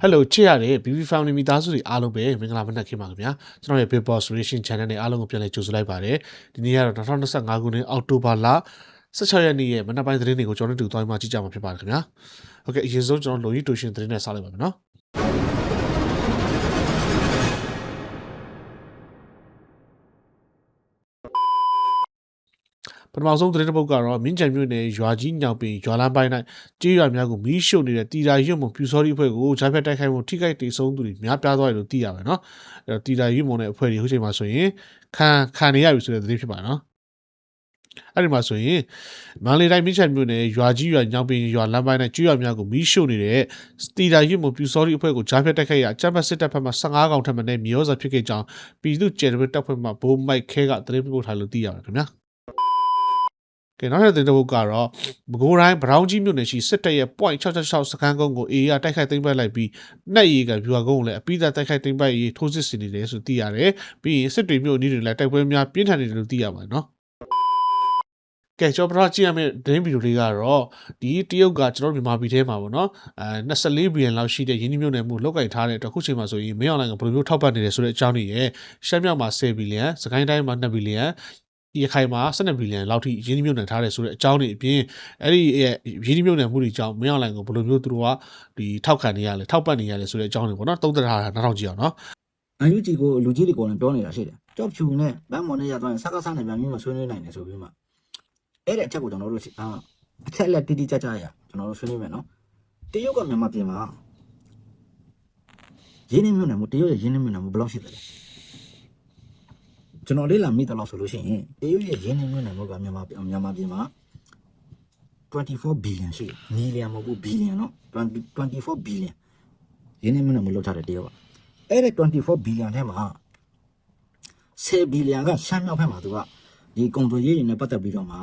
ဟယ်လိုချစ်ရတဲ့ BB Family မိသားစုတွေအားလုံးပဲမင်္ဂလာမနက်ခင်းပါခင်ဗျာကျွန်တော်ရဲ့ Big Boss Ration Channel နဲ့အားလုံးကိုပြန်လည်ကြိုဆိုလိုက်ပါတယ်ဒီနေ့ကတော့2025ခုနှစ်အောက်တိုဘာလ16ရက်နေ့ရဲ့မနက်ပိုင်းသတင်းတွေကိုကျွန်တော်တို့တူသွားမှကြည့်ကြမှာဖြစ်ပါတယ်ခင်ဗျာဟုတ်ကဲ့အရင်ဆုံးကျွန်တော်လိုရီတူရှင်သတင်းနဲ့စလိုက်ပါမယ်နော် ထမဆုံးသတင်းတစ်ပုဒ်ကတော့မင်းချံမြို့နယ်ရွာကြီးညောင်ပင်ရွာလမ်းပိုင်း၌ကြေးရွာများကိုမီးရှို့နေတဲ့တီတာရွတ်မုံပြူစောရီအဖွဲ့ကိုဂျာဖက်တိုက်ခိုက်မှုထိခိုက်ဒေဆုံးသူတွေများပြားသွားတယ်လို့သိရပါတယ်နော်အဲ့တော့တီတာရွတ်မုံတဲ့အဖွဲ့တွေဟိုချိန်မှာဆိုရင်ခံခံနေရပြီဆိုတဲ့သတင်းဖြစ်ပါတယ်နော်အဲ့ဒီမှာဆိုရင်မန္တလေးတိုင်းမြစ်ချံမြို့နယ်ရွာကြီးရွာညောင်ပင်ရွာလမ်းပိုင်း၌ကြေးရွာများကိုမီးရှို့နေတဲ့တီတာရွတ်မုံပြူစောရီအဖွဲ့ကိုဂျာဖက်တိုက်ခိုက်ရာအကြမ်းဖက်စစ်တပ်ဘက်မှ15កောင်ထပ်မံနဲ့မြေဩဇာဖြစ်ခဲ့ကြောင်းပြည်သူ့ကျယ်တပတပ်ဖွဲ့မှဘိုးမိုက်ခဲကသတင်းပေးပို့ထားလို့သိရပါတယ်ခင်ဗျာ ကဲနောက်ထပ်သတင်းတစ်ပုဒ်ကတော့ဘကိုးတိုင်းဗရောင်းကြီးမြို့နယ်ရှိစစ်တပ်ရဲ့ point 666စခန်းကုန်းကို AA ကတိုက်ခိုက်သိမ်းပိုက်လိုက်ပြီးနှက်ရီကဗျူဟာကုန်းကိုလည်းအပိသက်တိုက်ခိုက်သိမ်းပိုက်ရေးထိုးစစ်ဆင်နေတယ်ဆိုသိရတယ်။ပြီးရင်စစ်တွေမြို့အနီးတွေလည်းတိုက်ပွဲများပြင်းထန်နေတယ်လို့သိရပါတယ်နော်။ကဲကျွန်တော်ပထမကြည့်ရမယ့်သတင်းဗီဒီယိုလေးကတော့ဒီတရုတ်ကကျွန်တော်တို့မြန်မာပြည်ထဲမှာပေါ့နော်အဲ24ဘီလီယံလောက်ရှိတဲ့ယင်းနှမြုပ်နယ်မှုလောက်ကင်ထားတဲ့အတွက်အခုချိန်မှာဆိုရင်မင်းအွန်လိုင်းကဘယ်လိုမျိုးထောက်ပံ့နေတယ်ဆိုတဲ့အကြောင်းတွေရဲ့ရှမ်းမြောက်မှာ10ဘီလီယံစကိုင်းတိုင်းမှာ2ဘီလီယံ ရခိုင်မှာ12ဘီလီယံလောက်ထိရင်းနှီးမြှုပ်နှံထားတယ်ဆိုတဲ့အကြောင်းတွေအပြင်အဲ့ဒီရဲ့ရင်းနှီးမြှုပ်နှံမှုတွေကြောင့်မင်းအောင်လိုင်ကိုဘယ်လိုမျိုးသူတို့ကဒီထောက်ခံနေရလဲထောက်ပံ့နေရလဲဆိုတဲ့အကြောင်းတွေပေါ့နော်တုံးသက်ထားတာနောက်ထောင်ကြည့်အောင်နော်အန်ယူဂျီကိုလူကြီးတွေကိုလည်းပြောနေတာရှိတယ်ကြောက်ဖြူနဲ့ဗန်းမော်နဲ့ရသွားရင်စကားစားနဲ့ပြန်ပြီးမှဆွေးနွေးနိုင်တယ်ဆိုပြီးမှအဲ့တဲ့အချက်ကိုကျွန်တော်တို့အာအချက်လက်တိတိကျကျရကျွန်တော်တို့ဆွေးနွေးမယ်နော်တရုတ်ကမြန်မာပြည်မှာရင်းနှီးမြှုပ်နှံမှုတရုတ်ရဲ့ရင်းနှီးမြှုပ်နှံမှုဘယ်လောက်ရှိသလဲ ကျွန်တော်လေးလာမိတော့လို့ဆိုလို့ရှိရင်တရုတ်ရဲ့ရင်းနှီးမြှုပ်နှံမှုကမြန်မာပြည်မြန်မာပြည်မှာ24 billion ရှိတယ် million မဟုတ်ဘူး billion နော်20 24 billion ရင်းနှီးမြှုပ်နှံမှုလောက်ထားတဲ့တရုတ်ကအဲ့ဒီ24 billion ထဲမှာ10 billion ကရှမ်းမြောက်ဘက်မှာသူကဒီကုန်သွယ်ရေးတွေနဲ့ပတ်သက်ပြီးတော့မှ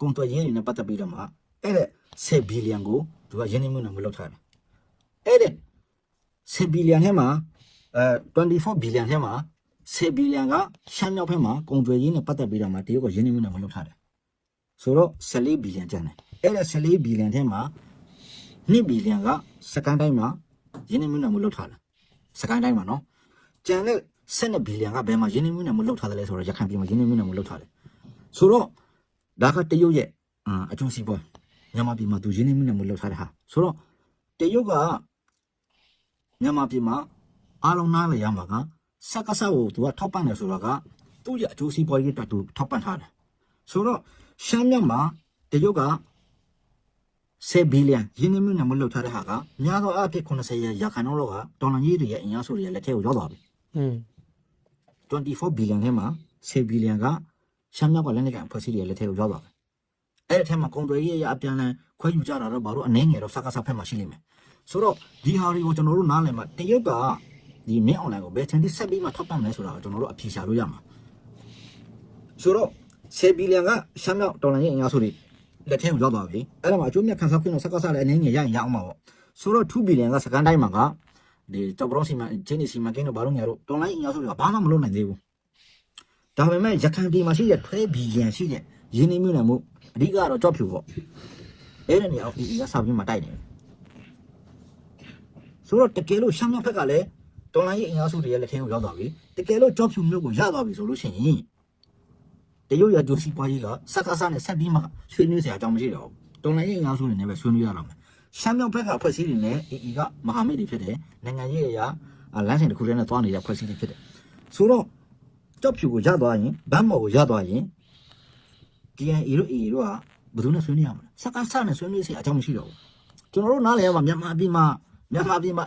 ကုန်သွယ်ရေးတွေနဲ့ပတ်သက်ပြီးတော့မှအဲ့ဒီ10 billion ကိုသူကရင်းနှီးမြှုပ်နှံမှုလုပ်ထားတယ်အဲ့ဒီ10 billion ထဲမှာအဲ24 billion ထဲမှာ 10 billion ကရှမ်းမြောက်ဘက်မှာကုန်သွယ်ရေးနဲ့ပတ်သက်ပြီးတော့မှတရုတ်ကရင်းနှီးမြှုပ်နှံမှုလုပ်ထားတယ်ဆိုတော့14 billion ကျန်တယ်အဲ့ဒီ14 billion ထဲမှာ2 billion ကစကန်တိုင်းမှာရင်းနှီးမြှုပ်နှံမှုလုပ်ထားတယ်စကိုင်းတိုင်းမှာနော်ကျန်တဲ့12ဘီလီယံကဘယ်မှာရင်းနှီးမြှုပ်နှံမှုလုပ်ထားတယ်လဲဆိုတော့ရခိုင်ပြည်မှာရင်းနှီးမြှုပ်နှံမှုလုပ်ထားတယ်ဆိုတော့ဒါကတရုတ်ရဲ့အာအကျိုးစီးပွားမြန်မာပြည်မှာသူရင်းနှီးမြှုပ်နှံမှုလုပ်ထားတဲ့ဟာဆိုတော့တရုတ်ကမြန်မာပြည်မှာအားလုံးနားလည်ရမှာက စက္ကစကိုသူကထောက်ပံ့တယ်ဆိုတော့ကသူ့ရဲ့အကျိုးစီးပွားရေးအတွက်သူထောက်ပံ့ထားတယ်ဆိုတော့ရှမ်းမြောက်မှာတရုတ်က10ဘီလီယံရင်းနှီးမြှုပ်နှံမှုလုပ်ထားတဲ့ဟာကများသောအားဖြင့်80ရာရာခိုင်နှုန်းလောက်ကဒေါ်လာကြီးတွေရဲ့အင်အားစုတွေရဲ့လက်ထဲကိုရောက်သွားပြီอืม24ဘီလီယံထဲမှာ10ဘီလီယံကရှမ်းမြောက်ကလက်နက်ကန်အဖွဲ့အစည်းတွေရဲ့လက်ထဲကိုရောက်သွားတယ်အဲ့ဒီထဲမှာကုန်သွယ်ရေးရအပြန်အလှန်ခွဲယူကြတာတော့ဘာလို့အနေငယ်တော့စကားစဖက်မှာရှိနေမယ်ဆိုတော့ဒီဟာတွေကိုကျွန်တော်တို့နားလည်မှာတရုတ်က ဒီမင်းအွန်လိုင်းကိုဘယ်ချန်တိဆက်ပြီးမှထောက်ပံ့မလဲဆိုတာကိုကျွန်တော်တို့အဖြေရှာလို့ရမှာဆိုတော့10ဘီလီယံကရှမ်းမြောက်ဒေါ်လာရဲ့အင်အားစုတွေလက်ထဲကိုရောက်သွားပြီအဲ့ဒါမှာအကျိုးမြတ်ခံစားခွင့်တော့စကားစလည်းအနေငယ်ရရင်ရအောင်ပါပေါ့ဆိုတော့2ဘီလီယံကစကန်တိုင်းမှာကဒီကြောက်ပရောစီမံချင်းစီမံကိန်းတို့ဘာလို့ညာတို့ဒေါ်လာအင်အားစုတွေကဘာမှမလုပ်နိုင်သေးဘူးဒါပေမဲ့ရခိုင်ပြည်မှာရှိတဲ့ထွဲဘီလီယံရှိတဲ့ရင်းနှီးမြှုပ်နှံမှုအဓိကတော့ကြော့ဖြူပေါ့အဲ့ဒီနေရာကိုဒီကစာပြင်းမှာတိုက်တယ်ဆိုတော့တကယ်လို့ရှမ်းမြောက်ဘက်ကလည်း ဒေါ်လာရေးအင်အားစုတွေရဲ့လက်ထဲကိုရောက်သွားပြီတကယ်လို့ကြော့ဖြူမျိုးကိုရသွားပြီဆိုလို့ရှိရင်တရုတ်ရဂျိုစီပွားကြီးကစက္ကစနဲ့ဆက်ပြီးမှဆွေးနွေးစရာအကြောင်းမရှိတော့ဘူးဒေါ်လာရေးအင်အားစုတွေနဲ့ပဲဆွေးနွေးရတော့မယ်ရှမ်းမြောက်ဘက်ကဖွဲ့စည်းတွေနဲ့အီကမဟာမိတ်တွေဖြစ်တယ်နိုင်ငံရေးအရာလမ်းစဉ်တစ်ခုတည်းနဲ့သွားနေတဲ့ဖွဲ့စည်းတွေဖြစ်တယ်ဆိုတော့ကြောက်ဖြူကိုရသွားရင်ဗမ်းမော်ကိုရသွားရင် KNA တို့ AA တို့ကဘယ်သူနဲ့ဆွေးနွေးရမလဲစကားဆနဲ့ဆွေးနွေးစရာအကြောင်းမရှိတော့ဘူးကျွန်တော်တို့နားလည်ရမှာမြန်မာပြည်မှာမြန်မာပြည်မှာ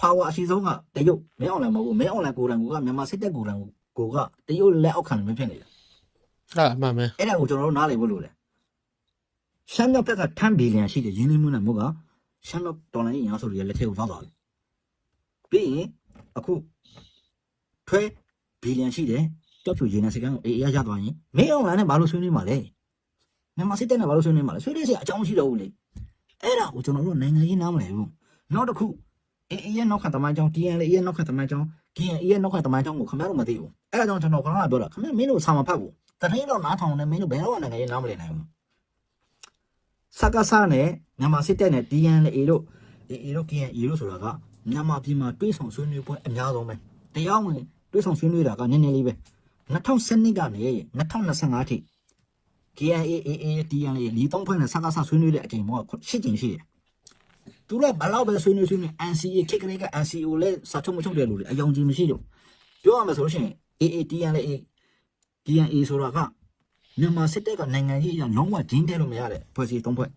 power အရှိဆုံးကတရုတ်မင်းအွန်လိုင်းမဟုတ်ဘူးမင်းအွန်လိုင်းကိုယ်တိုင်ကမြန်မာစစ်တပ်ကိုယ်တိုင်ကိုကတရုတ်လက်အောက်ခံနေဖြစ်နေတယ်အဲ့အမှန်ပဲအဲ့ဒါကိုကျွန်တော်တို့နားလည်ဖို့လိုတယ်ရှမ်းမြောက်ဘက်က10ဘီလီယံရှိတဲ့ရင်းနှီးမှုနဲ့မှုကရှမ်းမြောက်ဒေါ်လာရင်းဆိုရလက်ထဲကိုရောက်သွားတယ်ပြီးရင်အခုထွဲဘီလီယံရှိတယ်ကြောက်ဖြူရင်းနဲ့စကန်ကိုအေးအေးရသွားရင်မင်းအွန်လိုင်းနဲ့ဘာလို့ဆွေးနွေးမှာလဲမြန်မာစစ်တပ်နဲ့ဘာလို့ဆွေးနွေးမှာလဲဆွေးနွေးစရာအကြောင်းမရှိတော့ဘူးလေအဲ့ဒါကိုကျွန်တော်တို့နိုင်ငံရေးနားမလည်ဘူးနောက်တစ်ခု အေးအေးရဲ့နောက်ခံသမိုင်းကြောင်း TNL ရဲ့နောက်ခံသမိုင်းကြောင်း KNL ရဲ့နောက်ခံသမိုင်းကြောင်းကိုခင်ဗျားတို့မသိဘူးအဲ့ဒါကြောင့်ကျွန်တော်ကတော့ပြောတာခင်ဗျားမင်းတို့စာမဖတ်ဘူးတထင်းတော့နားထောင်နေမင်းတို့ဘယ်တော့မှနိုင်ငံရေးနားမလည်နိုင်ဘူးစကားစားနဲ့မြန်မာစစ်တပ်နဲ့ DNA တို့ AA တို့ KNA တို့ဆိုတာကမြန်မာပြည်မှာတွေးဆောင်ဆွေးနွေးပွဲအများဆုံးပဲတရားဝင်တွေးဆောင်ဆွေးနွေးတာကနည်းနည်းလေးပဲ2012ကနေ2025ထိ KNAAA TNA လီသုံးဖွဲ့နဲ့စကားဆဆွေးနွေးတဲ့အချိန်မှာရှစ်ကြိမ်ရှိတယ် သူကဘလောက်ပဲဆွေးနွေးဆွေးနွေး NCA ခိတ်ကလေးက NCA ကိုလည်းစာချုပ်မချုပ်တယ်လို့လေအယောင်ကြီးမရှိတော့ပြောရမယ်ဆိုလို့ရှိရင် AA TNA TNA ဆိုတာကမြန်မာစစ်တပ်ကနိုင်ငံရေးအရလုံးဝဂျင်းတဲလို့မရတဲ့ဖွဲ့စည်းသုံးဖွဲ့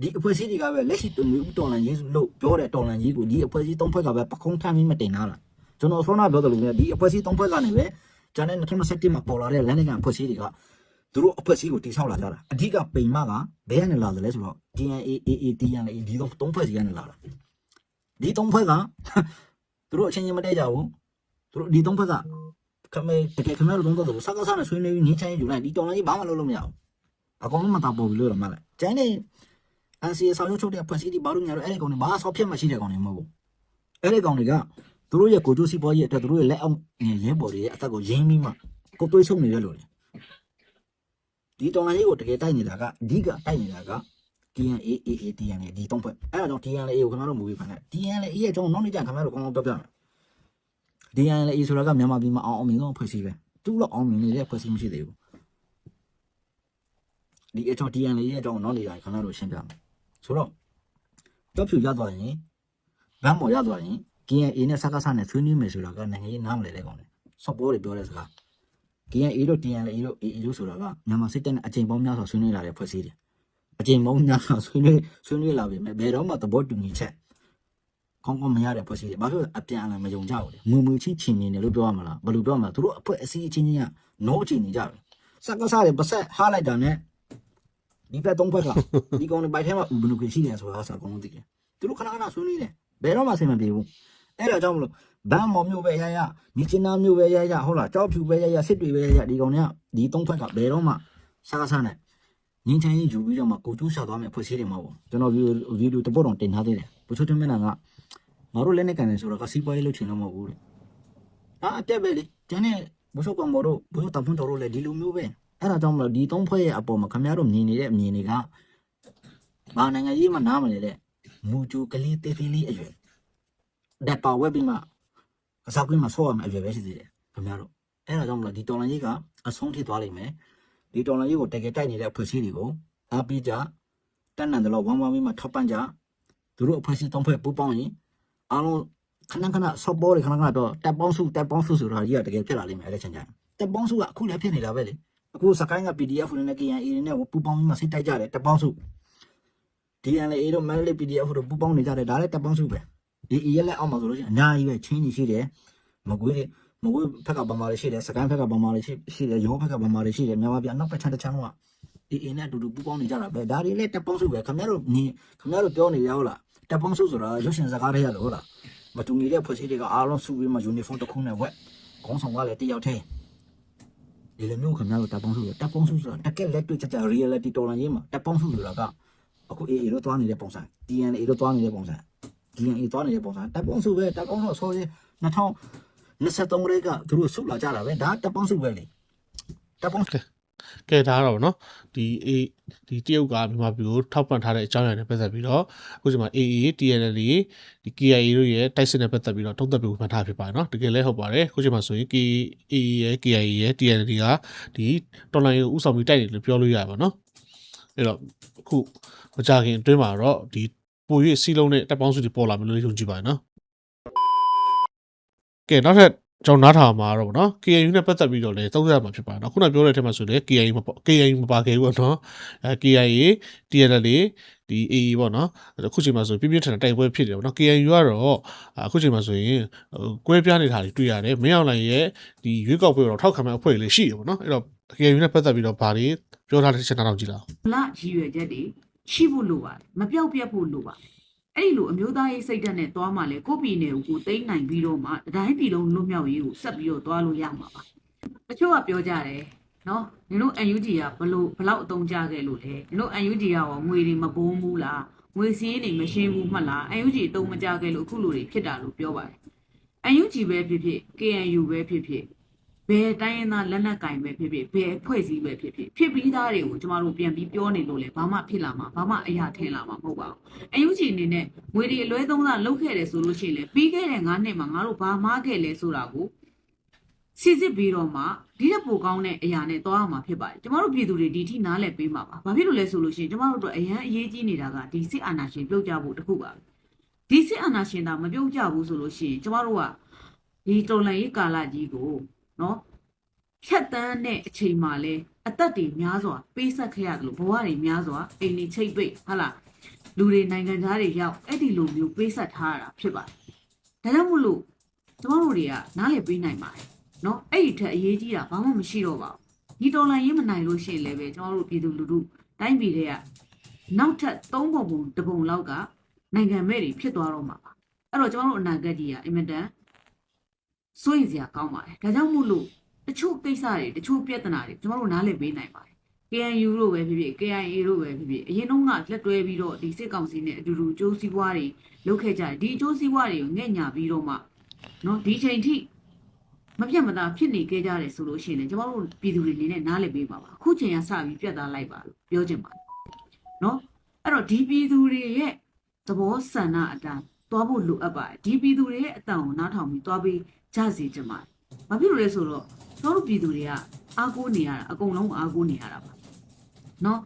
ဒီအဖွဲ့အစည်းတွေကပဲလက်ရှိတူမျိုးတော်လန်ရေးလို့ပြောတဲ့တော်လန်ရေးကိုဒီအဖွဲ့အစည်းသုံးဖွဲ့ကပဲပခုံးထမ်းပြီးမတင်လာတာကျွန်တော်ဆောနာပြောတယ်လို့မျိုးဒီအဖွဲ့အစည်းသုံးဖွဲ့ကနေပဲဂျန်နဲ့2017မှာပေါ်လာတဲ့လက်နက်ကန်အဖွဲ့အစည်းတွေက သူတို့အဖွဲ့အစည်းကိုတိဆောက်လာကြတာအဓိကပိန်မကဘယ်ကနေလာတယ်လဲဆိုတော့ DNA AA TNA ဒီသုံးသုံးဖွဲ့စီကနေလာတာဒီသုံးဖွဲ့ကသူတို့အချင်းချင်းမတည့်ကြဘူးသူတို့ဒီသုံးဖွဲ့ကခမဲတကယ်ခမဲလို့သုံးတော့စကားစားနဲ့ဆွေးနွေးပြီးငင်းချင်ယူလိုက်ဒီတော်လန်ကြီးဘာမှလုပ်လို့မရဘူးအကောင်လုံးမတာပေါ်ဘူးလို့တော့မလားကျန်တဲ့ NCA ဆောင်ရွက်ချုပ်တဲ့ဖွဲ့စည်းတွေဘာလို့ညာတော့အဲ့ဒီကောင်တွေဘာဆော့ဖြတ်မှရှိတဲ့ကောင်တွေမဟုတ်ဘူးအဲ့ဒီကောင်တွေကသူတို့ရဲ့ကိုကျိုးစီပွားရေးအတွက်သူတို့ရဲ့လက်အောက်ရဲဘော်တွေရဲ့အသက်ကိုရင်းပြီးမှကိုတွေးဆုံနေတဲ့လူတွေ ဒီတော်လိုင်းရေးကိုတကယ်တိုက်နေတာကအဓိကတိုက်နေတာက TNA AA TNA ဒီသုံးဖွဲ့အဲ့ဒါကြောင့် TNA ကိုခင်ဗျားတို့မူပြီးဖန်တယ် TNA ရဲ့ကျွန်တော်နောက်နေ့ကျခင်ဗျားတို့ကောင်းကောင်းပြောပြမယ် TNA ဆိုတာကမြန်မာပြည်မှာအောင်အောင်မြင်ဆုံးဖွဲ့စည်းပဲသူ့လောက်အောင်မြင်နေတဲ့ဖွဲ့စည်းမရှိသေးဘူးဒီအကြောင်း TNA ရဲ့အကြောင်းနောက်နေ့ကျခင်ဗျားတို့ရှင်းပြမယ်ဆိုတော့တော့ဖြူရသွားရင်ဗမ်းမော်ရသွားရင် KNA နဲ့စကားဆနဲ့ဆွေးနွေးမယ်ဆိုတာကနိုင်ငံရေးနားမလဲတဲ့ကောင်လေစော့ပေါ်တွေပြောတဲ့စကား KNA တို့ TNA တို့ AA တို့ဆိုတာကမြန်မာစစ်တပ်နဲ့အချိန်ပေါင်းများစွာဆွေးနွေးလာတဲ့ဖွဲ့စည်းတယ်အချိန်ပေါင်းများစွာဆွေးနွေးဆွေးနွေးလာပြီမဲ့ဘယ်တော့မှသဘောတူညီချက်ကောင်းကောင်းမရတဲ့ဖွဲ့စည်းတယ်ဘာလို့လဲအပြန်အလှန်မယုံကြဘူးလေငွေငွေချင်းချင်းနေတယ်လို့ပြောရမလားဘယ်လိုပြောရမလဲသူတို့အဖွဲ့အစည်းအချင်းချင်းက no အချိန်နေကြတယ်စကားဆတွေပါဆက်ဟားလိုက်တာနဲ့ဒီဘက်သုံးဘက်ကဒီကောင်တွေဘိုက်ထဲမှာဥပနုခွင့်ရှိတယ်ဆိုတာဆက်ကောင်းသိတယ်သူတို့ခဏခဏဆွေးနွေးတယ်ဘယ်တော့မှအဆင်မပြေဘူး အဲ့ဒါကြောင့်မလို့ဘန်းမော်မျိုးပဲရရမြချင်နာမျိုးပဲရရဟုတ်လားကြောက်ဖြူပဲရရစစ်တွေပဲရရဒီကောင်တွေကဒီသုံးဘက်ကဘယ်တော့မှစကားဆနဲ့ငင်းချမ်းရေးယူပြီးတော့မှကိုကျိုးရှာသွားမယ်ဖွဲ့စည်းတယ်မှာပေါ့ကျွန်တော်ဗီဒီယိုတစ်ပုတ်တော့တင်ထားသေးတယ်ဘုချိုးတင်မနာကငါတို့လက်နဲ့ကန်နေဆိုတော့ကစီးပွားရေးလုပ်ချင်တော့မဟုတ်ဘူးလေအာအတက်ပဲလေကျန်တဲ့ဘုချိုးကောင်မော်တို့ဘုချိုးတဖွန်းတော်တို့လည်းဒီလိုမျိုးပဲအဲ့ဒါကြောင့်မလို့ဒီသုံးဖွဲ့ရဲ့အပေါ်မှာခင်ဗျားတို့မြင်နေတဲ့အမြင်တွေကဘာနိုင်ငံရေးမှနားမလဲတဲ့မူဂျူကလေးတေးသေးလေးအရွယ် တက်ပါဝက်ပြီးမှအစားကွင်းမှာဆော့ရမယ်အရွယ်ပဲရှိသေးတယ်ခင်ဗျားတို့အဲ့ဒါကြောင့်မလို့ဒီတော်လန်ကြီးကအဆုံးထိသွားလိမ့်မယ်ဒီတော်လန်ကြီးကိုတကယ်တိုက်နေတဲ့အဖွဲ့အစည်းတွေကိုအားပေးကြတက်နန်တယ်လို့ဝမ်းဝမ်းပြီးမှထောက်ပံ့ကြသူတို့အဖွဲ့အစည်းသုံးဖွဲ့ပူးပေါင်းရင်အားလုံးခဏခဏဆော့ပေါ်တွေခဏခဏတော့တက်ပေါင်းစုတက်ပေါင်းစုဆိုတာကြီးကတကယ်ဖြစ်လာလိမ့်မယ်အဲ့ဒီချိန်ကျရင်တက်ပေါင်းစုကအခုလည်းဖြစ်နေတာပဲလေအခုစကိုင်းက PDF နဲ့ KNA နဲ့ပူပေါင်းပြီးမှစိတ်တိုက်ကြတယ်တပေါင်းစု DNA တို့ Mail PDF တို့ပူပေါင်းနေကြတယ်ဒါလည်းတပေါင်းစုပဲ ဒီအရက်လက်အောက်မှာဆိုလို့ရှိရင်အများကြီးပဲချင်းကြီးရှိတယ်မကွေးမကွေးဖက်ကဗမာတွေရှိတယ်စကိုင်းဖက်ကဗမာတွေရှိရှိတယ်ရောဖက်ကဗမာတွေရှိတယ်မြန်မာပြည်နောက်ဖက်ချမ်းတစ်ချမ်းလုံးကဒီအင်းနဲ့အတူတူပူပေါင်းနေကြတာပဲဒါတွေလည်းတပေါင်းစုပဲခင်ဗျားတို့ညီခင်ဗျားတို့ပြောနေရဟုတ်လားတပေါင်းစုဆိုတာရုပ်ရှင်စကားတွေရလို့ဟုတ်လားမတူညီတဲ့ဖွဲ့စည်းတွေကအားလုံးစုပြီးမှ uniform တစ်ခုနဲ့ဝက်ခေါင်းဆောင်ကလည်းတယောက်တည်းဒီလိုမျိုးခင်ဗျားတို့တပ်ပေါင်းစုရတပ်ပေါင်းစုဆိုတာတကက်လက်တွေ့ချက်ချက် reality တော်လန်ရေးမှာတပ်ပေါင်းစုဆိုတာကအခု AA တို့သွားနေတဲ့ပုံစံ DNA တို့သွားနေတဲ့ပုံစံ DNA သွားနေတဲ့ပုံစံတပ်ပေါင်းစုပဲတပ်ပေါင်းစုဆိုရင်2023ရဲကသူတို့ဆုလာကြတာပဲဒါတပ်ပေါင်းစုပဲလေတပ်ပေါင်းစုကဲဒါကတော့ဗောနော်ဒီအေးဒီတရုတ်ကမြန်မာပြည်ကိုထောက်ပံ့ထားတဲ့အကြောင်းအရာတွေပတ်သက်ပြီးတော့အခုချိန်မှာ AA TNL ဒီ KIA တို့ရဲ့တိုက်စစ်နဲ့ပတ်သက်ပြီးတော့တုံ့သက်ပြီးမှတ်ထားဖြစ်ပါတယ်နော်တကယ်လည်းဟုတ်ပါတယ်အခုချိန်မှာဆိုရင် KA ရဲ့ KIA ရဲ့ TNL ကဒီတော်လိုင်းကိုဥဆောင်ပြီးတိုက်တယ်လို့ပြောလို့ရပါတော့နော်အဲ့တော့အခုမကြခင်အတွင်းမှာတော့ဒီ ပို၍စီလုံးနဲ့တပ်ပေါင်းစုတွေပေါ်လာမယ်လို့ယုံကြည်ပါတယ်နော်ကဲနောက်ထပ်ကျွန်တော်နားထောင်မှာတော့ဗောနော် KNU နဲ့ပတ်သက်ပြီးတော့လည်းသုံးသပ်မှာဖြစ်ပါတယ်နော်ခုနပြောတဲ့အထက်မှာဆိုလည်း KNU မပေါ့ KNU မပါခဲ့ဘူးပေါ့နော်အဲ KIA TNL ဒီ AA ပေါ့နော်အခုချိန်မှာဆိုပြင်းပြင်းထန်ထန်တိုက်ပွဲဖြစ်တယ်ဗောနော် KNU ကတော့အခုချိန်မှာဆိုရင်ကွဲပြားနေတာတွေတွေ့ရတယ်မင်းအောင်လှိုင်ရဲ့ဒီရွေးကောက်ပွဲတော့ထောက်ခံမဲ့အဖွဲ့တွေလည်းရှိတယ်ဗောနော်အဲ့တော့ KNU နဲ့ပတ်သက်ပြီးတော့ဗာတွေပြောထားတဲ့ချက်နားတော့ကြည့်လားလရည်ရွယ်ချက်တွေ ရှိဖို့လိုပါတယ်မပြောက်ပြက်ဖို့လိုပါတယ်အဲ့ဒီလိုအမျိုးသားရေးစိတ်ဓာတ်နဲ့သွားမှလည်းကိုယ့်ပြည်နယ်ကိုကိုယ်သိမ်းနိုင်ပြီးတော့မှတတိုင်းပြည်လုံးလွတ်မြောက်ရေးကိုဆက်ပြီးတော့သွားလို့ရမှာပါတချို့ကပြောကြတယ်နော်နင်တို့ UNG ကဘလို့ဘလောက်အသုံးကြခဲ့လို့လဲနင်တို့ UNG ကရောငွေတွေမပုံးဘူးလားငွေစည်းတွေမရှင်းဘူးမှတ်လား UNG အသုံးမကြခဲ့လို့အခုလိုတွေဖြစ်တာလို့ပြောပါတယ် UNG ပဲဖြစ်ဖြစ် KNU ပဲဖြစ်ဖြစ် ဘယ်တိုင်းရင်းသားလက်နက်ကင်ပဲဖြစ်ဖြစ်ဘယ်အဖွဲ့အစည်းပဲဖြစ်ဖြစ်ဖြစ်ပြီးသားတွေကိုကျမတို့ပြန်ပြီးပြောနေလို့လေဘာမှဖြစ်လာမှာဘာမှအရာထင်လာမှာမဟုတ်ပါဘူးအယူချီအနေနဲ့ငွေတွေအလွဲသုံးစားလုပ်ခဲ့တယ်ဆိုလို့ရှိရင်လေပြီးခဲ့တဲ့9နှစ်မှာငါတို့ဘာမှခဲ့လဲဆိုတာကိုစစ်စစ်ပြီးတော့မှဒီတဲ့ပိုကောင်းတဲ့အရာနဲ့သွားရမှာဖြစ်ပါတယ်ကျမတို့ပြည်သူတွေဒီထိနားလည်ပေးမှာပါဘာဖြစ်လို့လဲဆိုလို့ရှိရင်ကျမတို့တို့အရန်အရေးကြီးနေတာကဒီစစ်အာဏာရှင်ပြုတ်ကြဖို့တခုပါပဲဒီစစ်အာဏာရှင်သာမပြုတ်ကြဘူးဆိုလို့ရှိရင်ကျမတို့ကဒီတော်လှန်ရေးကာလကြီးကို နော်ဖြတ်တန်းတဲ့အချိန်မှာလဲအသက်တွေများစွာပေးဆက်ခဲ့ရတယ်လို့ဘဝတွေများစွာအိမ်နေချိတ်ပိတ်ဟာလားလူတွေနိုင်ငံသားတွေရောက်အဲ့ဒီလိုမျိုးပေးဆက်ထားရတာဖြစ်ပါတယ်ဒါကြောင့်မို့လို့ကျမတို့တွေကနားလည်ပေးနိုင်ပါတယ်နော်အဲ့ဒီထက်အရေးကြီးတာဘာမှမရှိတော့ပါဘူးဒီတော်လှန်ရေးမနိုင်လို့ရှိရင်လည်းပဲကျမတို့ပြည်သူလူထုတိုင်းပြည်တွေကနောက်ထပ်သုံးပုံပုံတစ်ပုံလောက်ကနိုင်ငံမဲ့တွေဖြစ်သွားတော့မှာပါအဲ့တော့ကျမတို့အနာဂတ်ကြီးကအင်မတန် စိုးရိမ်စရာကောင်းပါတယ်ဒါကြောင့်မို့လို့တချို့ကိစ္စတွေတချို့ပြဿနာတွေကျမတို့နားလည်ပေးနိုင်ပါတယ် KNU တို့ပဲဖြစ်ဖြစ် KIA တို့ပဲဖြစ်ဖြစ်အရင်တုန်းကလက်တွဲပြီးတော့ဒီစစ်ကောင်စီနဲ့အတူတူအကျိုးစီးပွားတွေလုပ်ခဲ့ကြတယ်ဒီအကျိုးစီးပွားတွေကိုငဲ့ညာပြီးတော့မှเนาะဒီချိန်ထိမပြတ်မသားဖြစ်နေခဲ့ကြတယ်ဆိုလို့ရှိရင်လည်းကျမတို့ပြည်သူတွေအနေနဲ့နားလည်ပေးပါပါအခုချိန်ကစပြီးပြတ်သားလိုက်ပါလို့ပြောချင်ပါတယ်เนาะအဲ့တော့ဒီပြည်သူတွေရဲ့သဘောဆန္ဒအတိုင်း သွားဖို့လိုအပ်ပါတယ်ဒီပြည်သူတွေရဲ့အတန်ကိုနားထောင်ပြီးသွားပြီးကြစီချင်ပါတယ်ဘာဖြစ်လို့လဲဆိုတော့ကျွန်တော်တို့ပြည်သူတွေကအားကိုးနေရတာအကုန်လုံးအားကိုးနေရတာပါနော်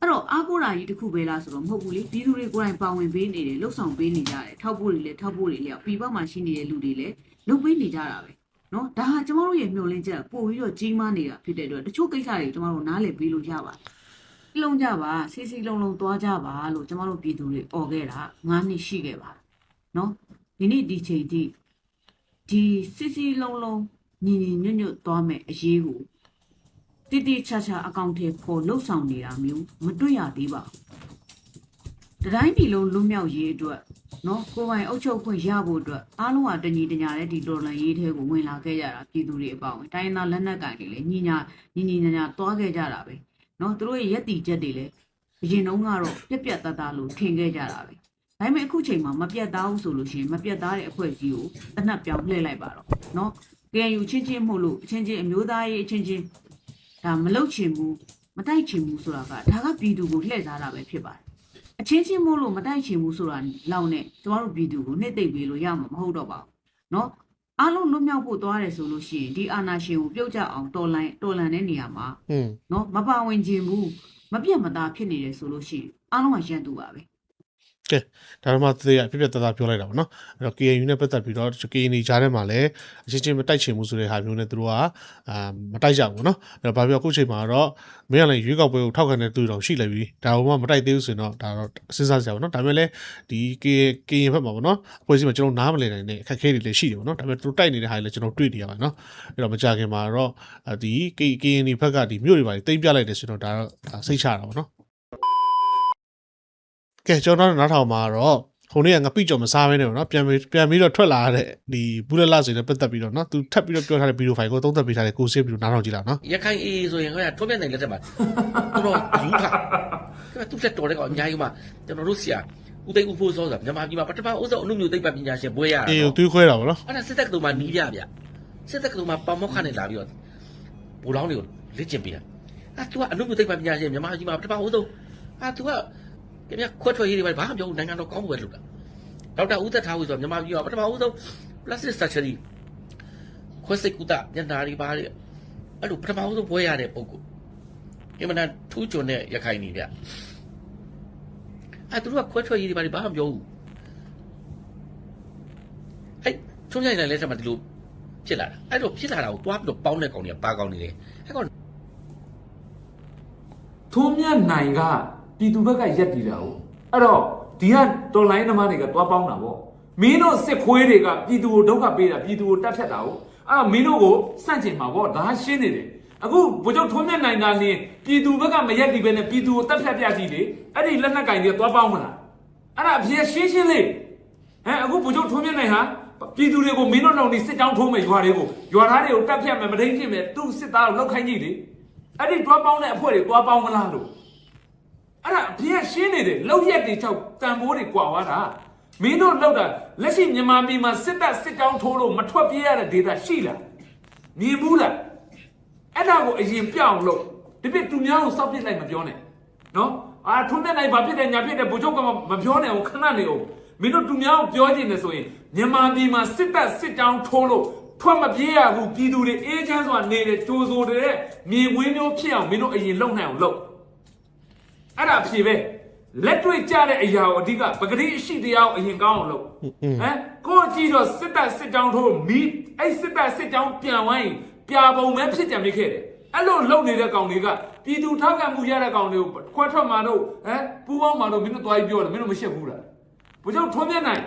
အဲ့တော့အားကိုးတာကြီးတစ်ခုပဲလားဆိုတော့မဟုတ်ဘူးလေပြည်သူတွေကိုယ်တိုင်ပါဝင်ပေးနေတယ်လှုပ်ဆောင်ပေးနေကြတယ်ထောက်ပို့တွေလည်းထောက်ပို့တွေလည်းပြည်ပမှာရှိနေတဲ့လူတွေလည်းလုပ်ပေးနေကြတာပဲနော်ဒါဟာကျမတို့ရဲ့မျှော်လင့်ချက်ပို့ပြီးတော့ကြီးမားနေတာဖြစ်တဲ့အတွက်တချို့ကိစ္စတွေကျမတို့နားလည်ပေးလို့ရပါတယ်လုံးကြပါစီစီလုံးလုံးသွားကြပါလို့ကျမတို့ပြည်သူတွေអော်ခဲ့တာ9နှစ်ရှိခဲ့ပါ နော်ဒီနေ့ဒီချိန်ထိဒီစီစီလုံးလုံးညီညီညွတ်ညွတ်သွားမယ်အရေးကိုတိတိကျကျအကောင့်ထဲပေါ်လှုပ်ဆောင်နေတာမျိုးမတွေ့ရသေးပါဘူး။တတိုင်းပြည်လုံးလွတ်မြောက်ရေးအတွက်နော်ကိုယ်ပိုင်အုပ်ချုပ်ခွင့်ရဖို့အတွက်အားလုံးဟာတညီတညာတဲ့ဒီတော်လန်ရေးထဲကိုဝင်လာခဲ့ကြတာပြည်သူတွေအပေါင်းတိုင်းရင်းသားလက်နက်ကိုင်တွေလည်းညီညာညီညီညာညာတွားခဲ့ကြတာပဲနော်သူတို့ရဲ့ရက်တီချက်တွေလည်းအရင်တုန်းကတော့ပြက်ပြက်သားသားလို့ထင်ခဲ့ကြတာပဲ ဒါပေမဲ့အခုချိန်မှာမပြတ်သားဘူးဆိုလို့ရှိရင်မပြတ်သားတဲ့အဖွဲ့အစည်းကိုတနက်ပြောင်းလှည့်လိုက်ပါတော့နော် KNU ချင်းချင်းမှုလို့အချင်းချင်းအမျိုးသားရေးအချင်းချင်း ဒါမလုတ်ချင်ဘူးမတိုက်ချင်ဘူးဆိုတာကဒါကပြည်သူကိုလှည့်စားတာပဲဖြစ်ပါတယ်အချင်းချင်းမို့လို့မတိုက်ချင်ဘူးဆိုတာလောက်နဲ့ကျမတို့ပြည်သူကိုနှစ်သိမ့်ပေးလို့ရမှာမဟုတ်တော့ပါဘူးเนาะအားလုံးလွတ်မြောက်ဖို့သွားတယ်ဆိုလို့ရှိရင်ဒီအာဏာရှင်ကိုပြုတ်ကျအောင်တော်လိုင်းတော်လန်တဲ့နေရာမှာ อืม เนาะမပါဝင်ခြင်းဘူးမပြတ်မသားဖြစ်နေတယ်ဆိုလို့ရှိရင်အားလုံးကရန်သူပါပဲ ဒါမှမဟုတ်သေရပြပြတသားပြောလိုက်တာပေါ့နော်အဲ့တော့ KNU နဲ့ပတ်သက်ပြီးတော့ KNU ကြားထဲမှာလည်းအချင်းချင်းမတိုက်ချင်ဘူးဆိုတဲ့ဟာမျိုးနဲ့သူတို့ကအာမတိုက်ကြဘူးပေါ့နော်အဲ့တော့ဘာပြောအခုချိန်မှာတော့မင်းကလည်းရွေးကောက်ပွဲကိုထောက်ခံတဲ့သူတော်ရှိလိုက်ပြီဒါမှမတိုက်သေးဘူးဆိုရင်တော့ဒါတော့စဉ်းစားကြပါတော့ဒါပေမဲ့လည်းဒီ K KN ဘက်မှာပေါ့နော်အဖွဲ့အစည်းမှာကျွန်တော်နားမလည်နိုင်တဲ့အခက်အခဲတွေလည်းရှိတယ်ပေါ့နော်ဒါပေမဲ့သူတို့တိုက်နေတဲ့ဟာတွေလည်းကျွန်တော်တွေ့နေရပါတယ်နော်အဲ့တော့မကြခင်မှာတော့ဒီ KN ဘက်ကဒီမြို့တွေပါတိမ့်ပြလိုက်တယ်ဆိုတော့ဒါတော့စိတ်ချတာပေါ့နော် ကဲကျွန်တော်တို့နောက်ထောင်မှာတော့ခုနေ့ကငပိကြော်မစားဘဲနဲ့ပေါ့နော်ပြန်ပြီးပြန်ပြီးတော့ထွက်လာတဲ့ဒီဘူးလက်လဆိုတဲ့ပတ်သက်ပြီးတော့နော်သူထပ်ပြီးတော့ပြောထားတဲ့ဗီဒီယိုဖိုင်ကိုသုံးသပ်ပေးထားတဲ့ကိုဆေးပြီးတော့နားထောင်ကြည့်လာနော်ရခိုင်အေးဆိုရင်ဟိုကထွန်းပြတ်နိုင်လက်ထက်မှာတော်တော်ယူခါဒါသူတက်တော်တဲ့ကောင်အများကြီးမှာကျွန်တော်တို့ဆရာဦးသိန်းဦးဖို့စောဆိုတာမြန်မာပြည်မှာပထမဦးဆုံးအမှုမျိုးသိပ္ပံပညာရှင်ဘွဲရတာအေးကိုနော်သွေးခွဲတာပေါ့နော်အဲ့ဒါစစ်တပ်ကတူမှာနီးပြဗျစစ်တပ်ကတူမှာပေါမောက်ခနဲ့လာပြီးတော့ဘူလောင်းတွေကိုလက်ကျင်ပေးတာအဲ့ तू ကအမှုမျိုးသိပ္ပံပညာရှင်မြန်မာပြည်မှာပထမဦးဆုံးအဲ့ तू က ကြပြခွတ်ထွက်ရေးတွေဘာမှမပြောဘူးနိုင်ငံတော်ကောင်းမှုပဲလုပ်တာဒေါက်တာဦးသက်ထားဦးဆိုမြန်မာပြည်မှာပထမဦးဆုံး plastic surgery ခွဲစိတ်ကုသညနာတွေပါတဲ့အဲ့လိုပထမဦးဆုံးဘွဲရတဲ့ပုံကိုအင်မတန်ထူးချွန်တဲ့ရခိုင်နေဗျအဲသူတို့ကခွဲထွက်ရေးတွေဘာတွေဘာမှမပြောဘူးဟဲ့ချုံညိုင်တဲ့လက်ထက်မှာဒီလိုဖြစ်လာတာအဲ့တော့ဖြစ်လာတာကိုတွားပြီးတော့ပေါင်းတဲ့ကောင်တွေကပါကောင်နေတယ်အဲ့ကောင်ထုံးမြတ်နိုင်က ပြည်သူဘက်ကရက်တည်တာကိုအဲ့တော့ဒီကတော်လိုင်းသမားတွေကသွားပေါင်းတာပေါ့မင်းတို့စစ်ခွေးတွေကပြည်သူကိုဒုက္ခပေးတာပြည်သူကိုတတ်ဖြတ်တာကိုအဲ့တော့မင်းတို့ကိုစန့်ကျင်မှာပေါ့ဒါရှင်းနေတယ်အခုဗိုလ်ချုပ်ထုံးမြတ်နိုင်ကနေပြည်သူဘက်ကမရက်တည်ပဲနဲ့ပြည်သူကိုတတ်ဖြတ်ပြစီလေအဲ့ဒီလက်နက်ကင်တွေသွားပေါင်းမလားအဲ့ဒါအဖြစ်ရှင်းရှင်းလေးဟမ်အခုဗိုလ်ချုပ်ထုံးမြတ်နိုင်ဟာပြည်သူတွေကိုမင်းတို့နောက်နေစစ်ကြောင်းထိုးမယ်ရွာတွေကိုရွာသားတွေကိုတတ်ဖြတ်မယ်မထိန်ဖြစ်မယ်သူ့စစ်သားကိုလောက်ခိုင်းကြည့်လေအဲ့ဒီတွားပေါင်းတဲ့အဖွဲ့တွေတွားပေါင်းမလားလို့ အဲ့ဒါအဖေကရှင်းနေတယ်လောက်ရက်တွေချောက်တန်ဖိုးတွေကွာသွားတာမင်းတို့လောက်တာလက်ရှိမြန်မာပြည်မှာစစ်တပ်စစ်ကြောင်းထိုးလို့မထွက်ပြေးရတဲ့ဒေတာရှိလားမြင်ဘူးလားအဲ့ဒါကိုအရင်ပြအောင်လုပ်ဒီပြသူများကိုစောက်ပစ်လိုက်မပြောနဲ့နော်အာထုံးတဲ့နိုင်ဘာဖြစ်တယ်ညာဖြစ်တယ်ဘုချုပ်ကမပြောနဲ့အောင်ခဏနေအောင်မင်းတို့သူများကိုပြောချင်တယ်ဆိုရင်မြန်မာပြည်မှာစစ်တပ်စစ်တောင်းထိုးလို့ထွက်မပြေးရဘူးပြည်သူတွေအေးချမ်းစွာနေတဲ့ကြိုးစိုးတဲ့မြေဝင်းမျိုးဖြစ်အောင်မင်းတို့အရင်လုပ်နိုင်အောင်လုပ် အဲ့ဒါအဖြေပဲလက်တွေ့ကြတဲ့အရာကိုအဓိကပဂတိအရှိတရားကိုအရင်ကောင်းအောင်လုပ်ဟမ်ကိုကြည့်တော့စစ်တပ်စစ်ကြောင်းထိုးမီးအဲ့စစ်တပ်စစ်ကြောင်းပြန်ဝိုင်းပြာပုံပဲဖြစ်ကြံမိခဲ့တယ်အဲ့လိုလုပ်နေတဲ့ကောင်တွေကပြည်သူထောက်ခံမှုရတဲ့ကောင်တွေကိုခွဲထွက်မှာတော့ဟမ်ပူပေါင်းမှာတော့မင်းတို့သွားပြီးပြောတယ်မင်းတို့မရှက်ဘူးလားဘုကြောင့်ထွန်းမြတ်နိုင်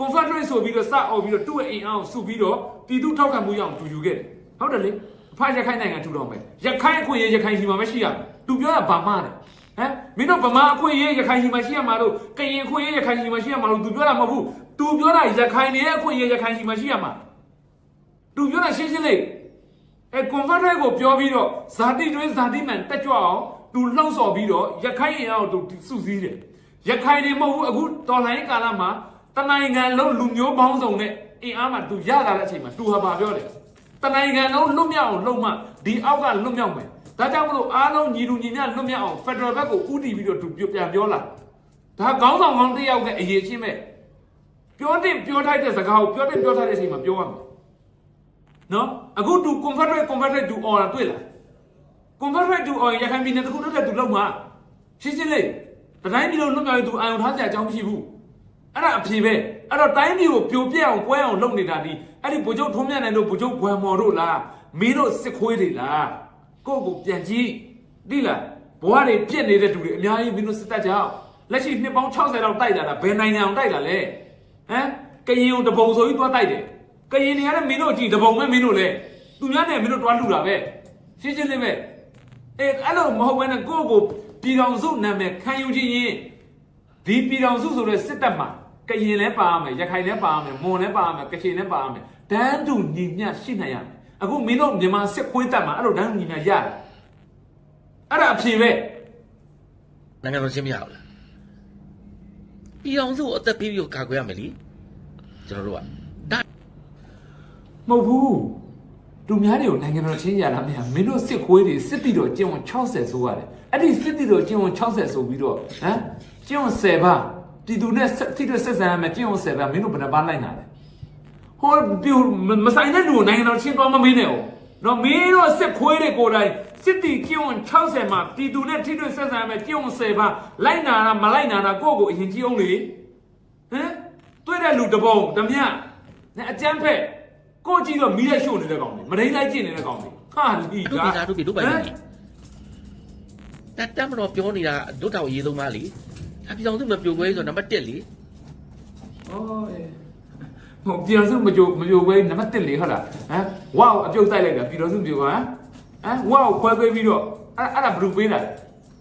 confederate ဆိုပြီးတော့စအော်ပြီးတော့သူ့ရဲ့အိမ်အောင်စုပြီးတော့ပြည်သူထောက်ခံမှုရအောင်တူယူခဲ့တယ်ဟုတ်တယ်လေအဖရခိုင်နိုင်ငံထူတော်မယ်ရခိုင်အခွင့်အရေးရခိုင်စီမှာမရှိရဘူးသူပြောတာဗမာတယ် ဟမ်မင်းတို့ဗမာအခွင့်အရေးရခိုင်ကြီးမှာရှိရမှာလို့ကရင်အခွင့်အရေးရခိုင်ကြီးမှာရှိရမှာလို့ तू ပြောတာမဟုတ်ဘူး तू ပြောတာရခိုင်တွေရဲ့အခွင့်အရေးရခိုင်ကြီးမှာရှိရမှာ तू ပြောတာရှင်းရှင်းလေးအဲ confederate ကိုပြောပြီးတော့ဇာတိတွင်းဇာတိမှန်တက်ကြွအောင် तू လှုံ့ဆော်ပြီးတော့ရခိုင်ရင်အောင် तू စုစည်းတယ်ရခိုင်တွေမဟုတ်ဘူးအခုတော်လိုင်းကာလမှာတနိုင်ငံလုံးလူမျိုးပေါင်းစုံနဲ့အင်အားမှာ तू ရလာတဲ့အချိန်မှာ तू ဟာပါပြောတယ်တနိုင်ငံလုံးလွတ်မြောက်အောင်လုပ်မှဒီအောက်ကလွတ်မြောက်မယ် ဒါကြောင့်မလို့အားလုံးညီလူညီမျှလွတ်မြောက်အောင်ဖက်ဒရယ်ဘက်ကိုဥတီပြီးတော့သူပြန်ပြောလာဒါခေါင်းဆောင်ကောင်းတစ်ယောက်နဲ့အရေးချင်းပဲပြောတင်ပြောထိုက်တဲ့စကားကိုပြောတင်ပြောထိုက်တဲ့အချိန်မှာပြောရမယ်နော်အခုသူ confederate confederate သူ on တွေ့လား confederate သူ on ရခိုင်ပြည်နယ်တစ်ခုလုံးတဲ့သူလုံးမှာရှင်းရှင်းလေးတိုင်းပြည်လုံးလွတ်မြောက်ရေးသူအာရုံထားစရာအကြောင်းမရှိဘူးအဲ့ဒါအဖြေပဲအဲ့တော့တိုင်းပြည်ကိုပြိုပြက်အောင်ပွဲအောင်လုပ်နေတာဒီအဲ့ဒီဗိုလ်ချုပ်ထုံးမြတ်နိုင်တို့ဗိုလ်ချုပ်ဘွယ်မော်တို့လားမင်းတို့စစ်ခွေးတွေလား ကိုယ့်ကိုပြန်ကြည့်ဒီလားဘဝတွေပြက်နေတဲ့သူတွေအများကြီးမင်းတို့စစ်တပ်ကြောင့်လက်ရှိနှစ်ပေါင်း60လောက်တိုက်လာတာဘယ်နိုင်ငံအောင်တိုက်လာလဲဟမ်ကရင်ကိုတပုံဆိုပြီးသွားတိုက်တယ်ကရင်တွေကလည်းမင်းတို့ကြည့်တပုံပဲမင်းတို့လဲသူများနဲ့မင်းတို့တွားလှူတာပဲရှင်းရှင်းလေးပဲအဲအဲ့လိုမဟုတ်ဘဲနဲ့ကိုယ့်ကိုပြည်တော်စုနာမည်ခံယူခြင်းရင်ဒီပြည်တော်စုဆိုတဲ့စစ်တပ်မှာကရင်လည်းပါရမယ်ရခိုင်လည်းပါရမယ်မွန်လည်းပါရမယ်ကချင်လည်းပါရမယ်တန်းတူညီမျှရှိနိုင်ရမယ် အခုမင်းတို့မြန်မာစစ်ခွေးတပ်မှာအဲ့လိုတန်းတူညီမျှရတယ်အဲ့ဒါအဖြေပဲနိုင်ငံတော်ချင်းမရဘူးလားပြည်အောင်စုကိုအသက်ပေးပြီးတော့ကာကွယ်ရမယ်လीကျွန်တော်တို့ကဒါမဟုတ်ဘူးသူများတွေကိုနိုင်ငံတော်ချင်းရတာမရမင်းတို့စစ်ခွေးတွေစစ်တီတော်ကျင့်ဝင်60ဆိုရတယ်အဲ့ဒီစစ်တီတော်ကျင့်ဝင်60ဆိုပြီးတော့ဟမ်ကျင့်ဝင်10ပါပြည်သူနဲ့စစ်တီတော်ဆက်ဆံရမယ်ကျင့်ဝင်10ပါမင်းတို့ဘယ်နှပါလိုက်နာလဲ ဟောပြူမဆိုင်တဲ့လူကိုနိုင်ငံတော်ချင်းသွားမမင်းနဲ့哦နော်မင်းတို့စစ်ခွေးတွေကိုယ်တိုင်စစ်တီကျုံ60မှာပြည်သူနဲ့ထိတွေ့ဆက်ဆံမယ်ကျုံ10ပါလိုက်နာတာမလိုက်နာတာကိုယ့်ကိုအရင်ကြည့်အောင်လေဟမ်တွေ့တဲ့လူတစ်ပုံတစ်မြနဲ့အကြမ်းဖက်ကိုကြည့်တော့မီးရက်ရှို့နေတဲ့ကောင်တွေမရင်းလိုက်ကြည့်နေတဲ့ကောင်တွေဟာလီတို့ကပြည်သားတို့ပြည်တို့ပိုင်နေတက်တက်မတော်ပြောနေတာတို့တောင်ရေးသုံးပါလေဒါပြည်အောင်စုမပြိုကွဲဆိုတော့နံပါတ်1လေအော်အေးဟို ပြည်တော်စုမကြိုမကြိုပဲနံပါတ်1လေဟုတ်လားဟမ်ဝါကိုအပြုတ်တိုက်လိုက်တာပြည်တော်စုမကြိုကဟမ်ဟမ်ဝါကိုခွဲပေးပြီးတော့အဲ့အဲ့ဒါဘယ်လိုပေးတာလဲ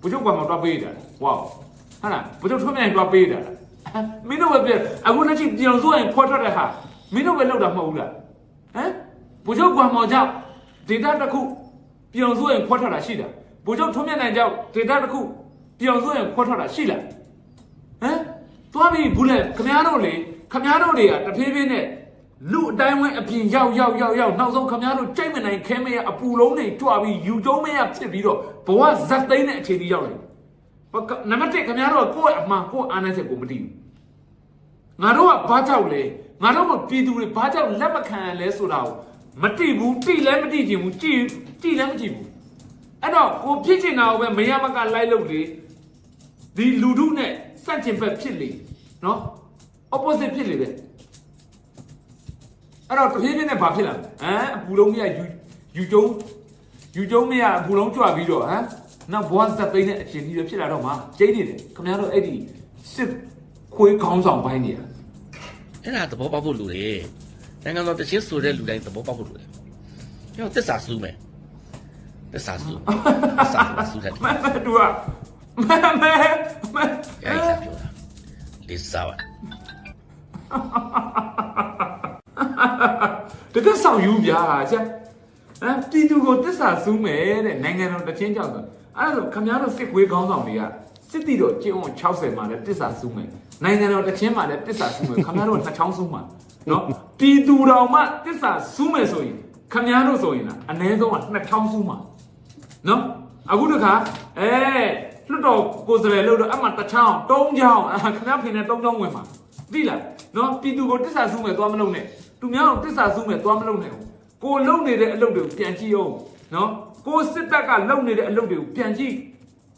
ဘုချုပ်ကမှတော့ပေးတာဝါဟုတ်လားဘုချုပ်ထွန်းမြိုင်တော့ပေးတာမင်းတို့ပဲပြအခုလက်ရှိပြည်တော်စုရင်ခွဲထွက်တဲ့ဟာမင်းတို့ပဲလောက်တာမဟုတ်ဘူးလားဟမ်ဘုချုပ်ကမှကြောင့်ဒေတာတစ်ခုပြည်တော်စုရင်ခွဲထွက်တာရှိတာဘုချုပ်ထွန်းမြိုင်ကြောင့်ဒေတာတစ်ခုပြည်တော်စုရင်ခွဲထွက်တာရှိလားဟမ်သွားပြီဘူးလေခမားတို့လေ ခမားတို့တွေကတဖြည်းဖြည်းနဲ့လူအတိုင်းဝဲအပြင်ရောက်ရောက်ရောက်ရောက်နောက်ဆုံးခမားတို့ကြိုက်မနိုင်ခဲမရအပူလုံးတွေကြွပြီးယူကျုံးမရဖြစ်ပြီးတော့ဘဝဇက်သိန်းတဲ့အခြေအနေရောက်လာဘာနံပါတ်1ခမားတို့ကကိုယ့်ရဲ့အမှန်ကိုယ့်အာဏာချက်ကိုမတည်ဘူးငါတို့ကဘာကြောက်လဲငါတို့ကပြည်သူတွေဘာကြောက်လက်မခံရလဲဆိုတာကိုမတိဘူးတိလည်းမတိချင်ဘူးကြည်ကြည်လည်းမကြည့်ဘူးအဲ့တော့ကိုဖြစ်ချင်တာကိုပဲမရမကလိုက်လို့လေဒီလူထုနဲ့စန့်ကျင်ဘက်ဖြစ်လေနော် opposite ဖြစ်လေပဲအဲ့တော့တဖြည်းဖြည်းနဲ့ဘာဖြစ်လာလဲဟမ်အပူလုံးမရယူယူကျုံယူကျုံမရအပူလုံးကြွပြီးတော့ဟမ်နောက်ဘွားဇက်သိန်းနဲ့အခြေအနေတွေဖြစ်လာတော့မှကျိတ်နေတယ်ခင်ဗျားတို့အဲ့ဒီစစ်ခွေးခေါင်းဆောင်ပိုင်းနေရအဲ့ဒါသဘောပေါက်ဖို့လိုတယ်နိုင်ငံတော်တချင်းဆိုတဲ့လူတိုင်းသဘောပေါက်ဖို့လိုတယ်ကျွန်တော်သစ္စာစူးမယ်သစ္စာစူးသစ္စာစူးတယ်မမတူอ่ะမမမအဲ့ဒါပြောတာလေးစားပါ တကယ်ဆောင်ယူဗျာချက်ဟမ်ပြည်သူကိုတစ္ဆာစူးမယ်တဲ့နိုင်ငံတော်တချင်းကြောင့်ဆိုအဲ့ဒါဆိုခမည်းတော်စစ်ခွေးခေါင်းဆောင်တွေကစစ်တီတော်ကျင်းအောင်60မှာလည်းတစ္ဆာစူးမယ်နိုင်ငံတော်တချင်းမှာလည်းတစ္ဆာစူးမယ်ခမည်းတော်နှစ်ချောင်းစူးမှာနော်ပြည်သူတော်မှတစ္ဆာစူးမယ်ဆိုရင်ခခမည်းတော်ဆိုရင်လားအ ਨੇ ဆုံးကနှစ်ချောင်းစုမှာနော်အခုတခါအဲလွတ်တော်ကိုယ်စရယ်လို့တော့အမှတစ်ချောင်းတုံးချောင်းအာခမည်းဖေနဲ့တုံးချောင်းဝင်မှာ သိလားနော်ပြည်သူကိုတစ္ဆာစုမဲ့သွားမလုပ်နဲ့သူများကိုတစ္ဆာစုမဲ့သွားမလုပ်နဲ့ကိုလုံနေတဲ့အလုပ်တွေကိုပြန်ကြည့်အောင်နော်ကိုစစ်တပ်ကလုံနေတဲ့အလုပ်တွေကိုပြန်ကြည့်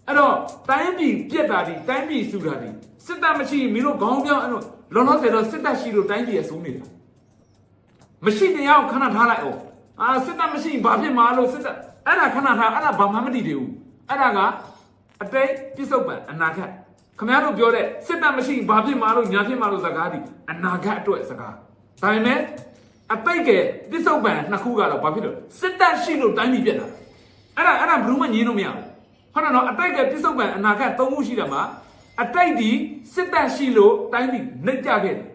အဲ့တော့တိုင်းပြည်ပြက်တာဒီတိုင်းပြည်စုတာဒီစစ်တပ်မရှိရင်မင်းတို့ခေါင်းပြောင်းအဲ့လိုလောလောဆယ်တော့စစ်တပ်ရှိလို့တိုင်းပြည်အဆုံးနေတာမရှိတရားကိုခဏထားလိုက်အောင်အာစစ်တပ်မရှိရင်ဘာဖြစ်မှာလို့စစ်တပ်အဲ့ဒါခဏထားအဲ့ဒါဘာမှမတည်သေးဘူးအဲ့ဒါကအတိတ်ပြစ္ဆုတ်ပံအနာဂတ် ခမရတို့ပြောတဲ့စစ်တပ်မရှိရင်ဘာဖြစ်မှာလို့ညာဖြစ်မှာလို့စကားဒီအနာဂတ်အတွက်စကားဒါပေမဲ့အတိတ်ကပြစ္ဆုတ်ပံနှစ်ခုကတော့ဘာဖြစ်လို့စစ်တပ်ရှိလို့တိုင်းပြည်ပြက်တာအဲ့ဒါအဲ့ဒါဘယ်လို့မှညင်းလို့မရဘူးဟုတ်တယ်နော်အတိုက်ကပြစ္ဆုတ်ပံအနာဂတ်သုံးခုရှိတယ်မှာအတိုက်ဒီစစ်တပ်ရှိလို့တိုင်းပြည်နှိပ်ကြခဲ့တယ်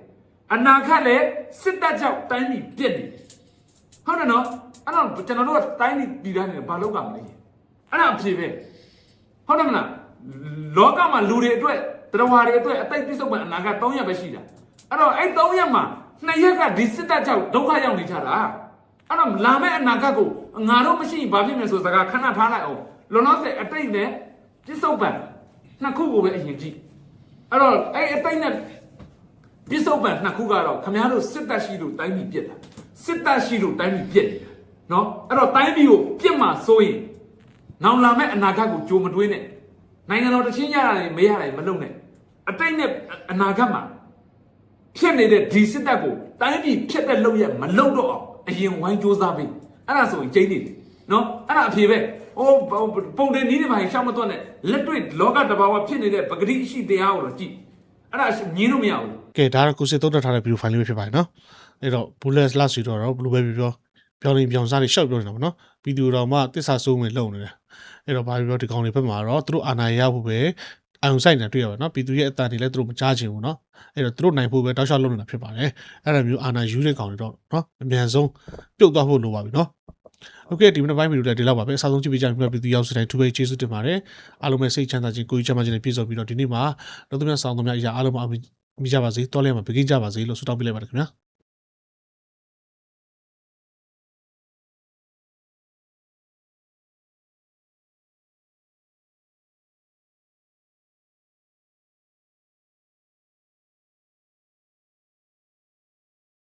အနာဂတ်လည်းစစ်တပ်ကြောင့်တိုင်းပြည်ပြက်နေတယ်ဟုတ်တယ်နော်အဲ့တော့ကျွန်တော်တို့ကတိုင်းပြည်ပြည်သားနေတယ်ဘာလုပ်ကမလဲအဲ့ဒါအဖြေပဲဟုတ်တယ်မလား လောကမှာလူတွေအတွက်တရားဝါတွေအတွက်အတိုက်ပြစ္ဆုတ်ပံအနာဂတ်3ရက်ပဲရှိတာအဲ့တော့အဲ့3ရက်မှာ2ရက်ကဒီစစ်တပ်ကြောင့်ဒုက္ခရောက်နေကြတာအဲ့တော့လာမယ့်အနာဂတ်ကိုငါတို့မရှိရင်ဘာဖြစ်မလဲဆိုစကားခဏထားလိုက်အောင်လောလောဆယ်အတိတ်နဲ့ပြစ္ဆုတ်ပံနှစ်ခုကိုပဲအရင်ကြည့်အဲ့တော့အဲ့အတိတ်နဲ့ပြစ္ဆုတ်ပံနှစ်ခုကတော့ခမည်းတော်စစ်တပ်ရှိလို့တိုင်းပြည်ပြက်တာစစ်တပ်ရှိလို့တိုင်းပြည်ပြက်နေတာနော်အဲ့တော့တိုင်းပြည်ကိုပြက်မှာစိုးရင်နောင်လာမဲ့အနာဂတ်ကိုကြိုမတွေးနဲ့ နိုင်ငံတော်တချင်းရတာတွေမရတာတွေမလုပ်နဲ့အတိတ်နဲ့အနာဂတ်မှာဖြစ်နေတဲ့ဒီစစ်တပ်ကိုတိုင်းပြည်ဖြစ်တဲ့လုပ်ရမလုပ်တော့အောင်အရင်ဝိုင်းစူးစမ်းပေးအဲ့ဒါဆိုရင်ကျိန်းနေတယ်နော်အဲ့ဒါအဖြေပဲဟိုပုံတင်နီးတွေပါရှောက်မသွက်နဲ့လက်တွေ့လောကတဘာဝဖြစ်နေတဲ့ပဂတိရှိတရားကိုတော့ကြည့်အဲ့ဒါညင်းလို့မရဘူးကဲဒါကတော့ကိုစစ်သုံးတက်ထားတဲ့ဗီဒီယိုဖိုင်လေးပဲဖြစ်ပါတယ်နော်အဲ့တော့ bullet last ဆိုတော့ဘလူးပဲပြော ပြောင်းနေပြောင်းစားနေရှောက်ပြောနေတာပေါ့နော်ဗီဒီယိုတော့မှတစ္ဆာစိုးဝင်လုံနေတယ်အဲ့တော့ဘာပြောဒီကောင်တွေဘက်မှာတော့သူတို့အာဏာရဖို့ပဲအယုံဆိုင်နေတွေ့ရပါတော့ပြည်သူရဲ့အတန်တွေလည်းသူတို့မကြားချင်ဘူးနော်အဲ့တော့သူတို့နိုင်ဖို့ပဲတောက်လျှောက်လုပ်နေတာဖြစ်ပါတယ်အဲ့ဒါမျိုးအာဏာယူတဲ့ကောင်တွေတော့နော်အမြန်ဆုံးပြုတ်သွားဖို့လိုပါပြီနော်โอเคဒီမနေ့ပိုင်းဗီဒီယိုလည်းဒီလောက်ပါပဲအစားဆုံးကြည့်ပေးကြပြီးပြည်သူရောက်စတိုင်းသူပဲကျေးဇူးတင်ပါတယ်အားလုံးပဲစိတ်ချမ်းသာခြင်းကိုယ်ကြီးချမ်းသာခြင်းနဲ့ပြည့်စုံပြီးတော့ဒီနေ့မှာလုံးသမျှဆောင်သမျှအရာအားလုံးမအောင်မြင်ကြပါစေတောင်းလဲမှာbegin ကြပါစေလို့ဆုတောင်းပေးလိုက်ပါတယ်ခင်ဗျာ